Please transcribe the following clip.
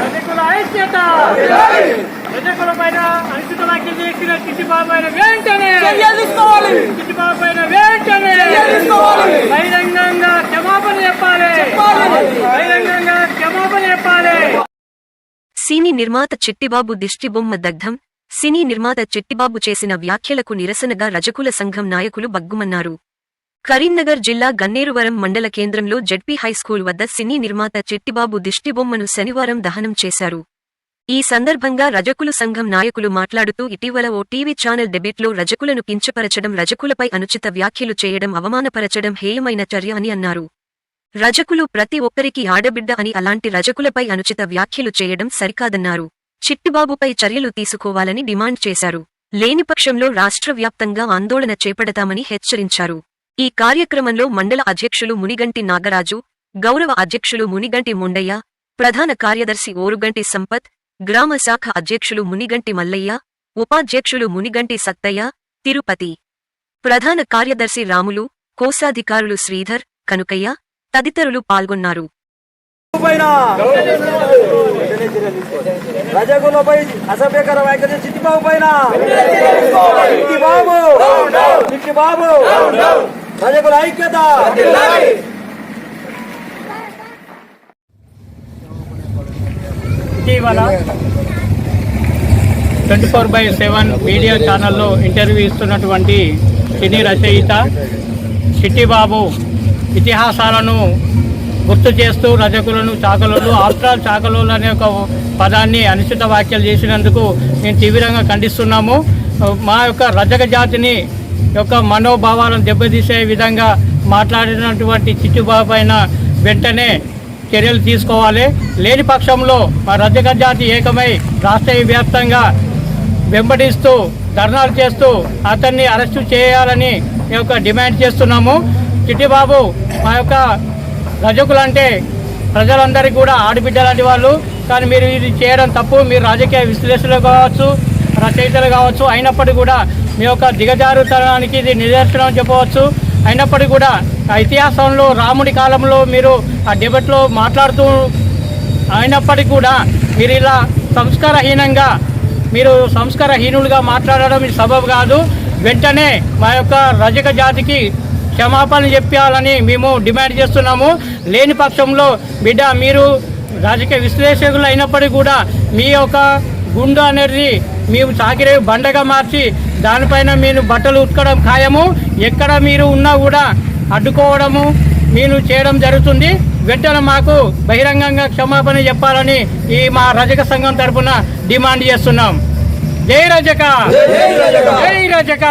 రజకుల ఐక్యత. రజకుల పైన వ్యాఖ్యలు చేసిన చిట్టిబాబు పైన వెంటనే. చిట్టిబాబు పైన వెంటనే. బహిరంగంగా క్షమాపణ చెప్పాలి. బహిరంగంగా క్షమాపణ చెప్పాలి. సినీ నిర్మాత చిట్టిబాబు దిష్టిబొమ్మ దగ్ధం సినీ నిర్మాత చిట్టిబాబు చేసిన వ్యాఖ్యలకు నిరసనగా రజకుల సంఘం నాయకులు బగ్గుమన్నారు. కరీంనగర్ జిల్లా గన్నేరువరం మండల కేంద్రంలో జడ్పీ హైస్కూల్ వద్ద సినీ నిర్మాత చిట్టిబాబు దిష్టిబొమ్మను శనివారం దహనం చేశారు. ఈ సందర్భంగా రజకులు సంఘం నాయకులు మాట్లాడుతూ ఇటీవల ఓ టీవీ ఛానల్ డెబేట్లో రజకులను కించపరచడం రజకులపై అనుచిత వ్యాఖ్యలు చేయడం అవమానపరచడం హేయమైన చర్య అని అన్నారు. రజకులు ప్రతి ఒక్కరికి ఆడబిడ్డ అని అలాంటి రజకులపై అనుచిత వ్యాఖ్యలు చేయడం సరికాదన్నారు. చిట్టిబాబుపై చర్యలు తీసుకోవాలని డిమాండ్ చేశారు. లేనిపక్షంలో రాష్ట్ర వ్యాప్తంగా ఆందోళన చేపడతామని హెచ్చరించారు. ఈ కార్యక్రమంలో మండల అధ్యక్షులు మునిగంటి నాగరాజు గౌరవ అధ్యక్షులు మునిగంటి ముండయ్య ప్రధాన కార్యదర్శి ఓరుగంటి సంపత్ గ్రామ శాఖ అధ్యక్షులు మునిగంటి మల్లయ్య ఉపాధ్యక్షులు మునిగంటి సత్తయ్య తిరుపతి ప్రధాన కార్యదర్శి రాములు కోశాధికారులు శ్రీధర్ కనుకయ్య తదితరులు పాల్గొన్నారు రజగులపై అసభ్యకర చిట్టిబాబు పైన ఐక్యత! ఇటీవల twenty four by seven media ఛానల్లో ఇంటర్వ్యూ ఇస్తున్నటువంటి సినీ రచయిత చిట్టిబాబు ఇతిహాసాలను గుర్తు చేస్తూ రజకులను చాకలోలు ఆఫ్టర్ చాకలోలు అనే ఒక పదాన్ని అనుచిత వ్యాఖ్యలు చేసినందుకు మేము తీవ్రంగా ఖండిస్తున్నాము. మా యొక్క రజక జాతిని యొక్క మనోభావాలను దెబ్బతీసే విధంగా మాట్లాడినటువంటి చిట్టుబాబు పైన వెంటనే చర్యలు తీసుకోవాలి. లేని పక్షంలో మా రజక జాతి ఏకమై రాష్ట్ర వ్యాప్తంగా వెంబడిస్తూ ధర్నాలు చేస్తూ అతన్ని అరెస్టు చేయాలని యొక్క డిమాండ్ చేస్తున్నాము. చిట్టిబాబు మా యొక్క రజకులంటే ప్రజలందరికీ కూడా ఆడబిడ్డ లాంటి వాళ్ళు. కానీ మీరు ఇది చేయడం తప్పు. మీరు రాజకీయ విశ్లేషణలు కావచ్చు రచయితలు కావచ్చు అయినప్పటికీ కూడా మీ యొక్క దిగజారుతనానికి ఇది నిదర్శనం చెప్పవచ్చు. అయినప్పటికీ కూడా ఇతిహాసంలో రాముడి కాలంలో మీరు ఆ డెబెట్లో మాట్లాడుతూ అయినప్పటికీ కూడా మీరు ఇలా సంస్కారహీనంగా మీరు సంస్కారహీనులుగా మాట్లాడడం ఇది సబబు కాదు. వెంటనే మా యొక్క రజక జాతికి క్షమాపణ చెప్పాలని మేము డిమాండ్ చేస్తున్నాము. లేని పక్షంలో బిడ్డ మీరు రాజకీయ విశ్లేషకులు అయినప్పటికీ కూడా మీ యొక్క గుండు అనేది మేము చాకిరే బండగా మార్చి దానిపైన మీరు బట్టలు ఉతకడం ఖాయము. ఎక్కడ మీరు ఉన్నా కూడా అడ్డుకోవడము మీరు చేయడం జరుగుతుంది. వెంటనే మాకు బహిరంగంగా క్షమాపణ చెప్పాలని ఈ మా రజక సంఘం తరపున డిమాండ్ చేస్తున్నాం. జై రజక! జై రజక!